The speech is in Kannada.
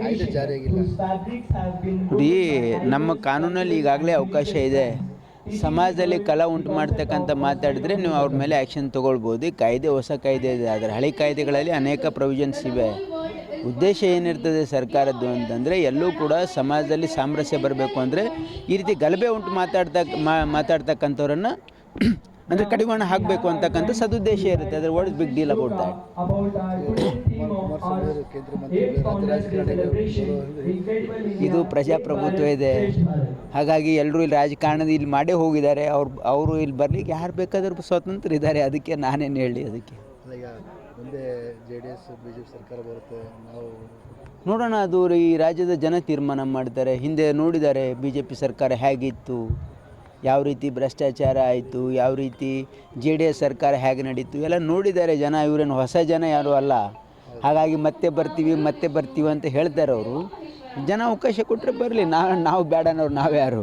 ಕಾಯ್ದೆ ಜಾರಿಯಾಗಿಲ್ಲ. ನೋಡಿ ನಮ್ಮ ಕಾನೂನಲ್ಲಿ ಈಗಾಗಲೇ ಅವಕಾಶ ಇದೆ. ಸಮಾಜದಲ್ಲಿ ಕಲ ಉಂಟು ಮಾಡ್ತಕ್ಕಂಥ ಮಾತಾಡಿದ್ರೆ ನೀವು ಅವ್ರ ಮೇಲೆ ಆ್ಯಕ್ಷನ್ ತೊಗೊಳ್ಬೋದು. ಈ ಕಾಯ್ದೆ ಹೊಸ ಕಾಯ್ದೆ ಇದೆ. ಆದರೆ ಹಳೆ ಕಾಯ್ದೆಗಳಲ್ಲಿ ಅನೇಕ ಪ್ರೊವಿಷನ್ಸ್ ಇವೆ. ಉದ್ದೇಶ ಏನಿರ್ತದೆ ಸರ್ಕಾರದ್ದು ಅಂತಂದರೆ ಎಲ್ಲೂ ಕೂಡ ಸಮಾಜದಲ್ಲಿ ಸಾಮರಸ್ಯ ಬರಬೇಕು ಅಂದರೆ ಈ ರೀತಿ ಗಲಭೆ ಉಂಟು ಮಾತಾಡ್ತಕ್ಕ ಮಾತಾಡ್ತಕ್ಕಂಥವ್ರನ್ನು ಅಂದರೆ ಕಡಿವಾಣ ಹಾಕಬೇಕು ಅಂತಕ್ಕಂಥ ಸದುದ್ದೇಶ ಇರುತ್ತೆ. ಅದರ what is big deal about that ಇದು ಪ್ರಜಾಪ್ರಭುತ್ವ ಇದೆ. ಹಾಗಾಗಿ ಎಲ್ಲರೂ ಇಲ್ಲಿ ರಾಜಕಾರಣದ ಇಲ್ಲಿ ಮಾಡೇ ಹೋಗಿದ್ದಾರೆ. ಅವ್ರು ಅವರು ಇಲ್ಲಿ ಬರ್ಲಿಕ್ಕೆ ಯಾರು ಬೇಕಾದರೂ ಸ್ವತಂತ್ರ ಇದ್ದಾರೆ. ಅದಕ್ಕೆ ನಾನೇನು ಹೇಳಿ ಅದಕ್ಕೆ. ಈಗ ಮುಂದೆ J D S B J P ಸರ್ಕಾರ ಬರುತ್ತೆ. ನಾವು ನೋಡೋಣ ಅದು ಈ ರಾಜ್ಯದ ಜನ ತೀರ್ಮಾನ ಮಾಡ್ತಾರೆ. ಹಿಂದೆ ನೋಡಿದ್ದಾರೆ ಬಿ ಜೆ ಪಿ ಸರ್ಕಾರ ಹೇಗಿತ್ತು ಯಾವ ರೀತಿ ಭ್ರಷ್ಟಾಚಾರ ಆಯಿತು ಯಾವ ರೀತಿ ಜೆ ಡಿ ಎಸ್ ಸರ್ಕಾರ ಹೇಗೆ ನಡೀತು ಎಲ್ಲ ನೋಡಿದ್ದಾರೆ ಜನ ಇವರೇನು ಹೊಸ ಜನ ಯಾರೂ ಅಲ್ಲ. ಹಾಗಾಗಿ ಮತ್ತೆ ಬರ್ತೀವಿ ಮತ್ತೆ ಬರ್ತೀವಿ ಅಂತ ಹೇಳ್ತಾರೆ ಅವರು ಜನ ಅವಕಾಶ ಕೊಟ್ಟರೆ ಬರಲಿ ನಾವು ನಾವು ಬೇಡ ಅನ್ನೋರು ನಾವ್ಯಾರು?